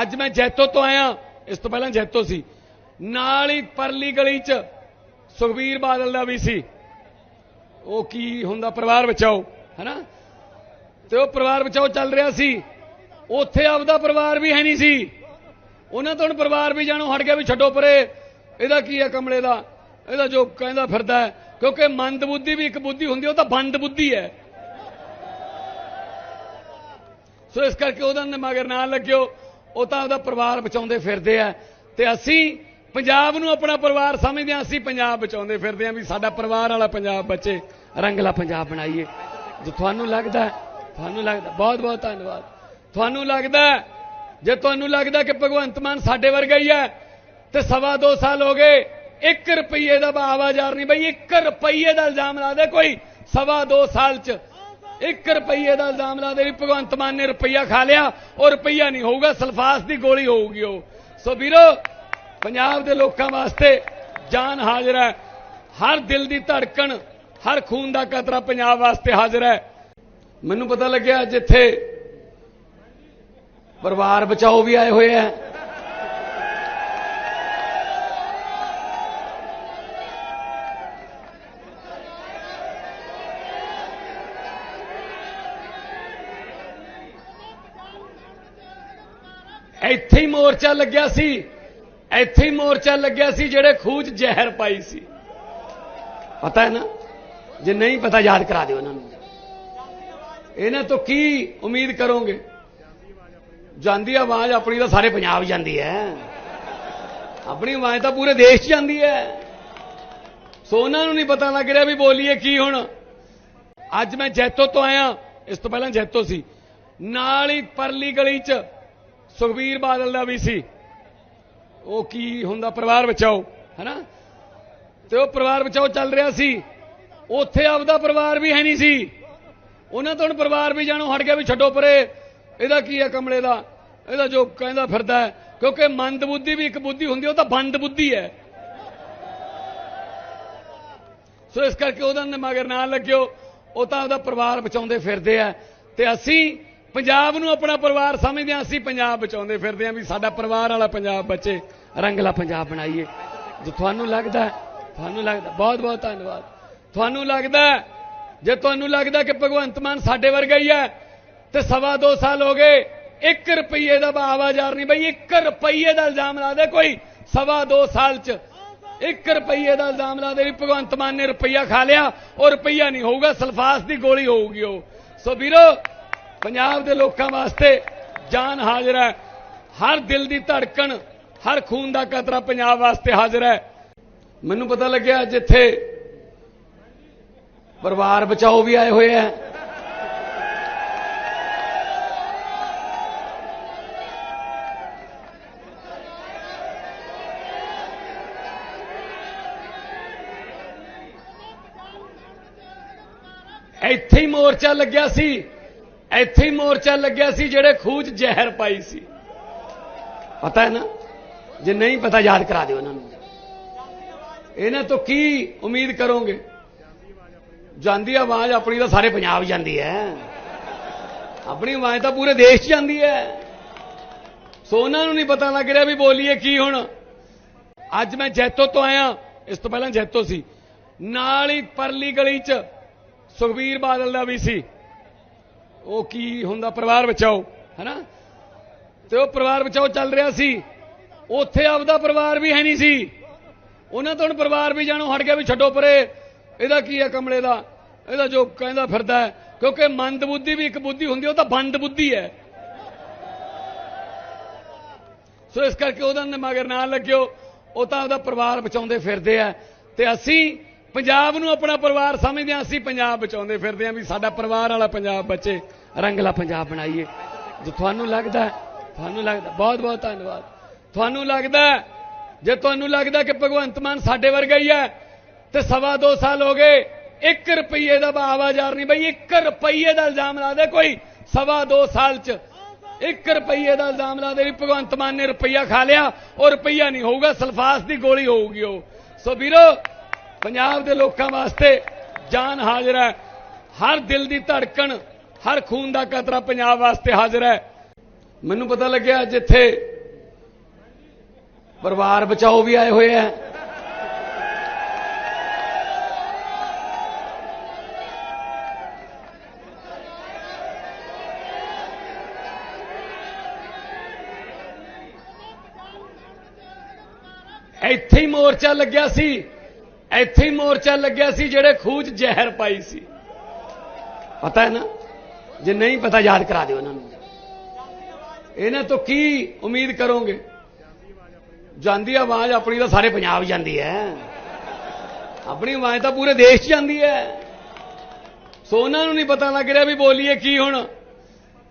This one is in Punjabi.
ਅੱਜ ਮੈਂ ਜੈਤੋ ਤੋਂ ਆਇਆ, ਇਸ ਤੋਂ ਪਹਿਲਾਂ ਜੈਤੋ ਸੀ। ਨਾਲ ਹੀ ਪਰਲੀ ਗਲੀ 'ਚ ਸੁਖਬੀਰ ਬਾਦਲ ਦਾ ਵੀ ਸੀ। ਉਹ ਕੀ ਹੁੰਦਾ, ਪਰਿਵਾਰ ਬਚਾਓ, ਹੈਨਾ? ਤੇ ਉਹ ਪਰਿਵਾਰ ਬਚਾਓ ਚੱਲ ਰਿਹਾ ਸੀ। ਉੱਥੇ ਆਪਦਾ ਪਰਿਵਾਰ ਵੀ ਹੈ ਨਹੀਂ ਸੀ। ਉਹਨਾਂ ਤੋਂ ਹੁਣ ਪਰਿਵਾਰ ਵੀ ਜਾਣੋ, ਹਟ ਗਿਆ ਵੀ ਛੱਡੋ ਪਰੇ। ਇਹਦਾ ਕੀ ਹੈ ਕਮਲੇ ਦਾ? ਇਹਦਾ ਜੋ ਕਹਿੰਦਾ ਫਿਰਦਾ ਹੈ, ਕਿਉਂਕਿ ਮੰਦ ਬੁੱਧੀ ਵੀ ਇੱਕ ਬੁੱਧੀ ਹੁੰਦੀ ਉਹ ਤਾਂ ਬੰਦ ਬੁੱਧੀ ਹੈ। ਸੋ ਇਸ ਕਰਕੇ ਉਹਦਾ ਮਗਰ ਨਾ ਲੱਗਿਓ। ਉਹ ਤਾਂ ਉਹਦਾ ਪਰਿਵਾਰ ਬਚਾਉਂਦੇ ਫਿਰਦੇ ਆ। ਤੇ ਅਸੀਂ ਪੰਜਾਬ ਨੂੰ ਆਪਣਾ ਪਰਿਵਾਰ ਸਮਝਦੇ ਹਾਂ ਅਸੀਂ ਪੰਜਾਬ ਬਚਾਉਂਦੇ ਫਿਰਦੇ ਹਾਂ ਵੀ ਸਾਡਾ ਪਰਿਵਾਰ ਵਾਲਾ ਪੰਜਾਬ ਬਚੇ, ਰੰਗਲਾ ਪੰਜਾਬ ਬਣਾਈਏ। ਜੇ ਤੁਹਾਨੂੰ ਲੱਗਦਾ ਤੁਹਾਨੂੰ ਲੱਗਦਾ, ਬਹੁਤ ਬਹੁਤ ਧੰਨਵਾਦ। ਤੁਹਾਨੂੰ ਲੱਗਦਾ, ਜੇ ਤੁਹਾਨੂੰ ਲੱਗਦਾ ਕਿ ਭਗਵੰਤ ਮਾਨ ਸਾਡੇ ਵਰਗਾ ਹੀ ਹੈ ਤੇ ਸਵਾ ਦੋ ਸਾਲ ਹੋ ਗਏ 1 ਰੁਪਏ ਦਾ ਆਵਾਜ਼ਾਰ ਨਹੀਂ ਬਈ 1 ਰੁਪਏ ਦਾ ਇਲਜ਼ਾਮ ਲਾ ਦੇ ਕੋਈ, ਸਵਾ ਦੋ ਸਾਲ ਚ 1 ਰੁਪਈਏ ਦਾ ਇਲਜ਼ਾਮ ਲਾ ਦੇ ਵੀ ਭਗਵੰਤ ਮਾਨ ਨੇ ਰੁਪਈਆ ਖਾ ਲਿਆ ਉਹ ਰੁਪਈਆ ਨਹੀਂ ਹੋਊਗਾ, ਸਲਫਾਸ ਦੀ ਗੋਲੀ ਹੋਊਗੀ ਉਹ। ਸੋ ਵੀਰੋ, ਪੰਜਾਬ ਦੇ ਲੋਕਾਂ ਵਾਸਤੇ ਜਾਨ ਹਾਜ਼ਰ ਹੈ। ਹਰ ਦਿਲ ਦੀ ਧੜਕਣ, ਹਰ ਖੂਨ ਦਾ ਕਤਰਾ ਪੰਜਾਬ ਵਾਸਤੇ ਹਾਜ਼ਰ ਹੈ। ਮੈਨੂੰ ਪਤਾ ਲੱਗਿਆ ਜਿੱਥੇ ਪਰਿਵਾਰ ਬਚਾਓ ਵੀ ਆਏ ਹੋਏ ਆ ਇੱਥੇ ਹੀ ਮੋਰਚਾ ਲੱਗਿਆ ਸੀ। ਇੱਥੇ ਹੀ ਮੋਰਚਾ ਲੱਗਿਆ ਸੀ ਜਿਹੜੇ ਖੂਜ ਜ਼ਹਿਰ ਪਾਈ ਸੀ। ਪਤਾ ਹੈ ਨਾ? ਜੇ ਨਹੀਂ ਪਤਾ, ਯਾਦ ਕਰਾ ਦਿਓ ਇਹਨਾਂ ਨੂੰ। ਇਹਨਾਂ ਤੋਂ ਕੀ ਉਮੀਦ ਕਰੋਗੇ? ਜਾਂਦੀ ਆਵਾਜ਼ ਆਪਣੀ ਤਾਂ ਸਾਰੇ ਪੰਜਾਬ ਜਾਂਦੀ ਹੈ। ਆਪਣੀ ਆਵਾਜ਼ ਤਾਂ ਪੂਰੇ ਦੇਸ਼ 'ਚ ਜਾਂਦੀ ਹੈ। ਸੋ ਉਹਨਾਂ ਨੂੰ ਨਹੀਂ ਪਤਾ ਲੱਗ ਰਿਹਾ ਵੀ ਬੋਲੀਏ ਕੀ ਹੁਣ। ਅੱਜ ਮੈਂ ਜੈਤੋ ਤੋਂ ਆਇਆ। ਇਸ ਤੋਂ ਪਹਿਲਾਂ ਜੈਤੋ ਸੀ। ਨਾਲ ਹੀ ਪਰਲੀ ਗਲੀ 'ਚ ਸੁਖਬੀਰ ਬਾਦਲ ਦਾ ਵੀ ਸੀ। ਉਹ ਕੀ ਹੁੰਦਾ, ਪਰਿਵਾਰ ਬਚਾਓ, ਹੈਨਾ? ਤੇ ਉਹ ਪਰਿਵਾਰ ਬਚਾਓ ਚੱਲ ਰਿਹਾ ਸੀ। ਉੱਥੇ ਆਪਦਾ ਪਰਿਵਾਰ ਵੀ ਹੈ ਨਹੀਂ ਸੀ। ਉਹਨਾਂ ਤੋਂ ਹੁਣ ਪਰਿਵਾਰ ਵੀ ਜਾਣੋ, ਹਟ ਗਿਆ ਵੀ ਛੱਡੋ ਪਰੇ। ਇਹਦਾ ਕੀ ਹੈ ਕਮਲੇ ਦਾ? ਇਹਦਾ ਜੋ ਕਹਿੰਦਾ ਫਿਰਦਾ ਕਿਉਂਕਿ ਮੰਦ ਬੁੱਧੀ ਵੀ ਇੱਕ ਬੁੱਧੀ ਹੁੰਦੀ ਉਹ ਤਾਂ ਬੰਦ ਬੁੱਧੀ ਹੈ। ਸੋ ਇਸ ਕਰਕੇ ਉਹਨਾਂ ਨੇ ਮਗਰ ਨਾ ਲੱਗਿਓ, ਉਹ ਤਾਂ ਉਹਦਾ ਪਰਿਵਾਰ ਬਚਾਉਂਦੇ ਫਿਰਦੇ ਆ। ਤੇ ਅਸੀਂ ਪੰਜਾਬ ਨੂੰ ਆਪਣਾ ਪਰਿਵਾਰ ਸਮਝਦੇ ਹਾਂ, ਅਸੀਂ ਪੰਜਾਬ ਬਚਾਉਂਦੇ ਫਿਰਦੇ ਹਾਂ ਵੀ ਸਾਡਾ ਪਰਿਵਾਰ ਵਾਲਾ ਪੰਜਾਬ ਬਚੇ ਰੰਗਲਾ ਪੰਜਾਬ ਬਣਾਈਏ। ਜੇ ਤੁਹਾਨੂੰ ਲੱਗਦਾ ਤੁਹਾਨੂੰ ਲੱਗਦਾ ਬਹੁਤ ਬਹੁਤ ਧੰਨਵਾਦ। ਤੁਹਾਨੂੰ ਲੱਗਦਾ ਜੇ ਤੁਹਾਨੂੰ ਲੱਗਦਾ ਕਿ ਭਗਵੰਤ ਮਾਨ ਸਾਡੇ ਵਰਗਾ ਹੀ ਹੈ, ਤੇ ਸਵਾ ਦੋ ਸਾਲ ਹੋ ਗਏ 1 ਰੁਪਏ ਦਾ ਆਵਾਜ਼ਾਰ ਨਹੀਂ ਬਈ 1 ਰੁਪਏ ਦਾ ਇਲਜ਼ਾਮ ਲਾ ਦੇ ਕੋਈ, ਸਵਾ ਦੋ ਸਾਲ ਚ। 1 ਰੁਪਏ ਦਾ ਇਲਜ਼ਾਮ ਲਾ ਦੇ ਵੀ ਭਗਵੰਤ ਮਾਨ ਨੇ ਰੁਪਈਆ ਖਾ ਲਿਆ, ਉਹ ਰੁਪਈਆ ਨਹੀਂ ਹੋਊਗਾ, ਸਲਫਾਸ ਦੀ ਗੋਲੀ ਹੋਊਗੀ ਉਹ। ਸੋ ਵੀਰੋ ਪੰਜਾਬ ਦੇ ਲੋਕਾਂ ਵਾਸਤੇ ਜਾਨ ਹਾਜ਼ਰ ਹੈ। ਹਰ ਦਿਲ ਦੀ ਧੜਕਣ, ਹਰ ਖੂਨ ਦਾ ਕਤਰਾ ਪੰਜਾਬ ਵਾਸਤੇ ਹਾਜ਼ਰ ਹੈ। ਮੈਨੂੰ ਪਤਾ ਲੱਗਿਆ ਜਿੱਥੇ ਪਰਿਵਾਰ ਬਚਾਓ ਵੀ ਆਏ ਹੋਏ ਆ ਇੱਥੇ ਹੀ ਮੋਰਚਾ ਲੱਗਿਆ ਸੀ। ਇੱਥੇ ਹੀ ਮੋਰਚਾ ਲੱਗਿਆ ਸੀ ਜਿਹੜੇ ਖੂਜ ਜ਼ਹਿਰ ਪਾਈ ਸੀ। ਪਤਾ ਹੈ ਨਾ? ਜੇ ਨਹੀਂ ਪਤਾ, ਯਾਦ ਕਰਾ ਦਿਓ ਇਹਨਾਂ ਨੂੰ। ਇਹਨਾਂ ਤੋਂ ਕੀ ਉਮੀਦ ਕਰੋਗੇ? ਜਾਂਦੀ ਆਵਾਜ਼ ਆਪਣੀ ਤਾਂ ਸਾਰੇ ਪੰਜਾਬ ਜਾਂਦੀ ਹੈ। ਆਪਣੀ ਆਵਾਜ਼ ਤਾਂ ਪੂਰੇ ਦੇਸ਼ 'ਚ ਜਾਂਦੀ ਹੈ। ਸੋ ਉਹਨਾਂ ਨੂੰ ਨਹੀਂ ਪਤਾ ਲੱਗ ਰਿਹਾ ਵੀ ਬੋਲੀਏ ਕੀ ਹੁਣ। ਅੱਜ ਮੈਂ ਜੈਤੋ ਤੋਂ ਆਇਆ, ਇਸ ਤੋਂ ਪਹਿਲਾਂ ਜੈਤੋ ਸੀ। ਨਾਲ ਹੀ ਪਰਲੀ ਗਲੀ 'ਚ ਸੁਖਬੀਰ ਬਾਦਲ ਦਾ ਵੀ ਸੀ। ਉਹ ਕੀ ਹੁੰਦਾ, ਪਰਿਵਾਰ ਬਚਾਓ ਹੈਨਾ? ਤੇ ਉਹ ਪਰਿਵਾਰ ਬਚਾਓ ਚੱਲ ਰਿਹਾ ਸੀ। ਉੱਥੇ ਆਪਦਾ ਪਰਿਵਾਰ ਵੀ ਹੈ ਨਹੀਂ ਸੀ। ਉਹਨਾਂ ਤੋਂ ਹੁਣ ਪਰਿਵਾਰ ਵੀ ਜਾਣੋ, ਹਟ ਗਿਆ ਵੀ ਛੱਡੋ ਪਰੇ। ਇਹਦਾ ਕੀ ਹੈ ਕਮਲੇ ਦਾ? ਇਹਦਾ ਜੋ ਕਹਿੰਦਾ ਫਿਰਦਾ ਕਿਉਂਕਿ ਮੰਦ ਬੁੱਧੀ ਵੀ ਇੱਕ ਬੁੱਧੀ ਹੁੰਦੀ ਉਹ ਤਾਂ ਬੰਦ ਬੁੱਧੀ ਹੈ। ਸੋ ਇਸ ਕਰਕੇ ਉਹਨਾਂ ਉਹਦਾ ਮਗਰ ਨਾ ਲੱਗਿਓ, ਉਹ ਤਾਂ ਉਹਦਾ ਪਰਿਵਾਰ ਬਚਾਉਂਦੇ ਫਿਰਦੇ ਆ। ਤੇ ਅਸੀਂ ਪੰਜਾਬ ਨੂੰ ਆਪਣਾ ਪਰਿਵਾਰ ਸਮਝਦੇ ਹਾਂ, ਅਸੀਂ ਪੰਜਾਬ ਬਚਾਉਂਦੇ ਫਿਰਦੇ ਹਾਂ ਵੀ ਸਾਡਾ ਪਰਿਵਾਰ ਵਾਲਾ ਪੰਜਾਬ ਬਚੇ ਰੰਗਲਾ ਪੰਜਾਬ ਬਣਾਈਏ। ਜੇ ਤੁਹਾਨੂੰ ਲੱਗਦਾ ਤੁਹਾਨੂੰ ਲੱਗਦਾ, ਬਹੁਤ ਬਹੁਤ ਧੰਨਵਾਦ। ਤੁਹਾਨੂੰ ਲੱਗਦਾ ਜੇ ਤੁਹਾਨੂੰ ਲੱਗਦਾ ਕਿ ਭਗਵੰਤ ਮਾਨ ਸਾਡੇ ਵਰਗਾ ਹੀ ਹੈ, ਤੇ ਸਵਾ ਦੋ ਸਾਲ ਹੋ ਗਏ 1 ਰੁਪਏ ਦਾ ਆਵਾਜ਼ਾਰ ਨਹੀਂ ਬਈ 1 ਰੁਪਏ ਦਾ ਇਲਜ਼ਾਮ ਲਾ ਦੇ ਕੋਈ, ਸਵਾ ਦੋ ਸਾਲ ਚ। 1 ਰੁਪਏ ਦਾ ਇਲਜ਼ਾਮ ਲਾ ਦੇ ਵੀ ਭਗਵੰਤ ਮਾਨ ਨੇ ਰੁਪਈਆ ਖਾ ਲਿਆ, ਉਹ ਰੁਪਈਆ ਨਹੀਂ ਹੋਊਗਾ, ਸਲਫਾਸ ਦੀ ਗੋਲੀ ਹੋਊਗੀ ਉਹ। ਸੋ ਵੀਰੋ ਪੰਜਾਬ ਦੇ ਲੋਕਾਂ ਵਾਸਤੇ ਜਾਨ ਹਾਜ਼ਰ ਹੈ। ਹਰ ਦਿਲ ਦੀ ਧੜਕਣ, ਹਰ ਖੂਨ ਦਾ ਕਤਰਾ ਪੰਜਾਬ ਵਾਸਤੇ ਹਾਜ਼ਰ ਹੈ। ਮੈਨੂੰ ਪਤਾ ਲੱਗਿਆ ਜਿੱਥੇ ਪਰਿਵਾਰ ਬਚਾਓ ਵੀ ਆਏ ਹੋਏ ਆ ਇੱਥੇ ਹੀ ਮੋਰਚਾ ਲੱਗਿਆ ਸੀ। ਇੱਥੇ ਹੀ ਮੋਰਚਾ ਲੱਗਿਆ ਸੀ ਜਿਹੜੇ ਖੂਜ ਜ਼ਹਿਰ ਪਾਈ ਸੀ। ਪਤਾ ਹੈ ਨਾ? ਜੇ ਨਹੀਂ ਪਤਾ, ਯਾਦ ਕਰਾ ਦਿਓ ਇਹਨਾਂ ਨੂੰ। ਇਹਨਾਂ ਤੋਂ ਕੀ ਉਮੀਦ ਕਰੋਗੇ? ਜਾਂਦੀ ਆਵਾਜ਼ ਆਪਣੀ ਤਾਂ ਸਾਰੇ ਪੰਜਾਬ ਜਾਂਦੀ ਹੈ। ਆਪਣੀ ਆਵਾਜ਼ ਤਾਂ ਪੂਰੇ ਦੇਸ਼ 'ਚ ਜਾਂਦੀ ਹੈ। ਸੋ ਉਹਨਾਂ ਨੂੰ ਨਹੀਂ ਪਤਾ ਲੱਗ ਰਿਹਾ ਵੀ ਬੋਲੀਏ ਕੀ ਹੁਣ।